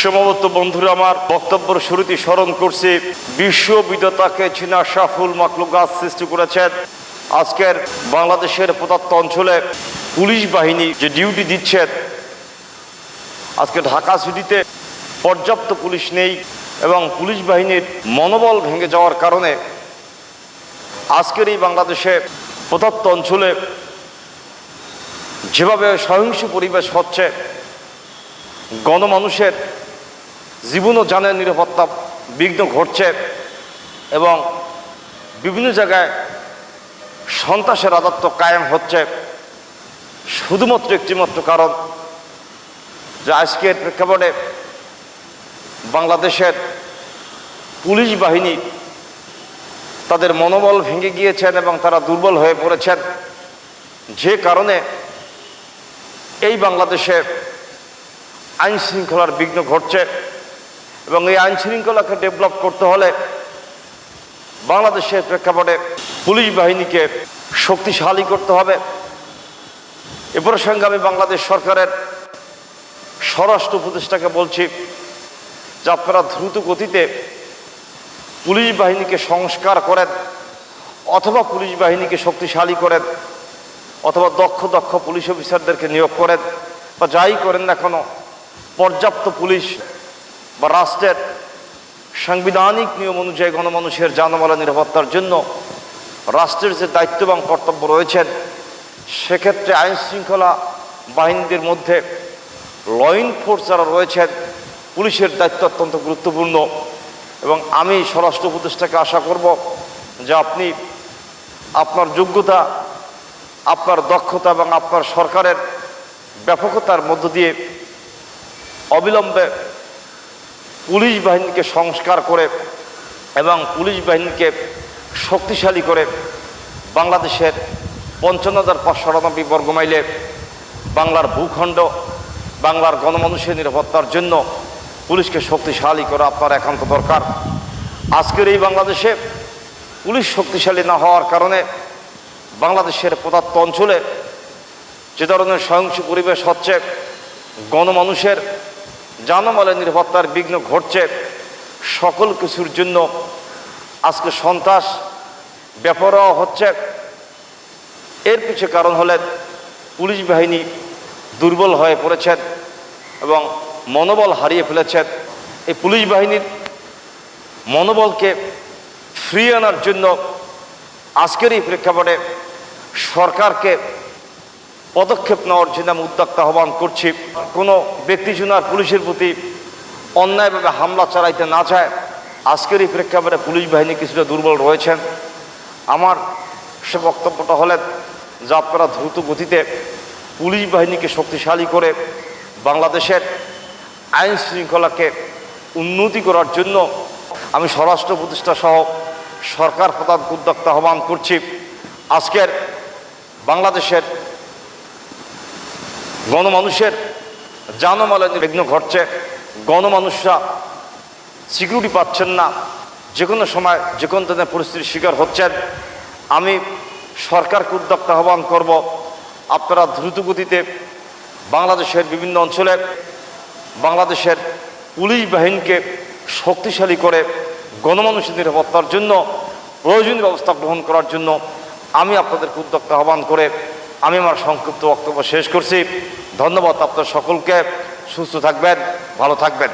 সমবত বন্ধুরা, আমার বক্তব্যের শুরুতে স্মরণ করছি বিশ্ববিদতাকে চীনা সাফুল মাকলুকাত সৃষ্টি করেছেন। আজকের বাংলাদেশের প্রদত্ত অঞ্চলে পুলিশ বাহিনী যে ডিউটি দিচ্ছেন, আজকে ঢাকা সিটিতে পর্যাপ্ত পুলিশ নেই এবং পুলিশ বাহিনীর মনোবল ভেঙে যাওয়ার কারণে আজকের এই বাংলাদেশে প্রদত্ত অঞ্চলে যেভাবে সহিংস পরিবেশ হচ্ছে, গণমানুষের জীবন ও জানের নিরাপত্তা বিঘ্ন ঘটছে এবং বিভিন্ন জায়গায় সন্ত্রাসের রাজত্ব কায়েম হচ্ছে। শুধুমাত্র একটিমাত্র কারণ যে আজকের প্রেক্ষাপটে বাংলাদেশের পুলিশ বাহিনী তাদের মনোবল ভেঙে গিয়েছেন এবং তারা দুর্বল হয়ে পড়েছেন। যে কারণে এই বাংলাদেশে আইন শৃঙ্খলার বিঘ্ন ঘটছে। এবং এই আইন শৃঙ্খলাকে ডেভেলপ করতে হলে বাংলাদেশের প্রেক্ষাপটে পুলিশ বাহিনীকে শক্তিশালী করতে হবে। এ প্রসঙ্গে আমি বাংলাদেশ সরকারের স্বরাষ্ট্র উপদেষ্টাকে বলছি যে আপনারা দ্রুত গতিতে পুলিশ বাহিনীকে সংস্কার করেন অথবা পুলিশ বাহিনীকে শক্তিশালী করেন অথবা দক্ষ দক্ষ পুলিশ অফিসারদেরকে নিয়োগ করেন বা যাই করেন না কেন, পর্যাপ্ত পুলিশ বা রাষ্ট্রের সাংবিধানিক নিয়ম অনুযায়ী গণমানুষের জানমালা নিরাপত্তার জন্য রাষ্ট্রের যে দায়িত্ব এবং কর্তব্য রয়েছেন, সেক্ষেত্রে আইন শৃঙ্খলা বাহিনীদের মধ্যে ল ফোর্স যারা রয়েছেন, পুলিশের দায়িত্ব অত্যন্ত গুরুত্বপূর্ণ। এবং আমি স্বরাষ্ট্র উপদেষ্টাকে আশা করব যে আপনি আপনার যোগ্যতা, আপনার দক্ষতা এবং আপনার সরকারের ব্যাপকতার মধ্য দিয়ে অবিলম্বে পুলিশ বাহিনীকে সংস্কার করে এবং পুলিশ বাহিনীকে শক্তিশালী করে বাংলাদেশের পঞ্চান্ন হাজার পাঁচশো আটানব্বই বর্গমাইলে বাংলার ভূখণ্ড, বাংলার গণমানুষের নিরাপত্তার জন্য পুলিশকে শক্তিশালী করা আপনার একান্ত দরকার। আজকের এই বাংলাদেশে পুলিশ শক্তিশালী না হওয়ার কারণে বাংলাদেশের প্রদত্ত অঞ্চলে যে ধরনের সহিংস পরিবেশ হচ্ছে, গণমানুষের জানমালের নিরাপত্তার বিঘ্ন ঘটছে। সকল কিছুর জন্য আজকে সন্ত্রাস ব্যাপারও হচ্ছে। এর পিছনে কারণ হলে পুলিশ বাহিনী দুর্বল হয়ে পড়েছেন এবং মনোবল হারিয়ে ফেলেছেন। এই পুলিশ বাহিনীর মনোবলকে ফ্রি আনার জন্য আজকের এই প্রেক্ষাপটে সরকারকে পদক্ষেপ নেওয়ার জন্য আমি উদ্যোক্তা আহ্বান করছি। কোনো ব্যক্তি আর পুলিশের প্রতি অন্যায়ভাবে হামলা চালাইতে না চায়, আজকের এই প্রেক্ষাপটে পুলিশ বাহিনী কিছুটা দুর্বল রয়েছেন। আমার সে বক্তব্যটা হলেন যে আপনারা দ্রুত গতিতে পুলিশ বাহিনীকে শক্তিশালী করে বাংলাদেশের আইন শৃঙ্খলাকে উন্নতি করার জন্য আমি স্বরাষ্ট্র প্রতিষ্ঠা সহ সরকার প্রধান উদ্যোক্তা আহ্বান করছি। আজকের বাংলাদেশের গণমানুষের জানমালের বিঘ্ন ঘটছে। গণমানুষরা সিকিউরিটি পাচ্ছেন না। যে কোনো সময় যে কোনো ধরনের পরিস্থিতির শিকার হচ্ছেন। আমি সরকারকে উদ্যোক্তা আহ্বান করব, আপনারা দ্রুত গতিতে বাংলাদেশের বিভিন্ন অঞ্চলে বাংলাদেশের পুলিশ বাহিনীকে শক্তিশালী করে গণমানুষের নিরাপত্তার জন্য প্রয়োজনীয় ব্যবস্থা গ্রহণ করার জন্য আমি আপনাদেরকে উদ্যোক্তা আহ্বান করে আমি আমার সংক্ষিপ্ত বক্তব্য শেষ করছি। ধন্যবাদ আপনার সকলকে। সুস্থ থাকবেন ভালো থাকবেন।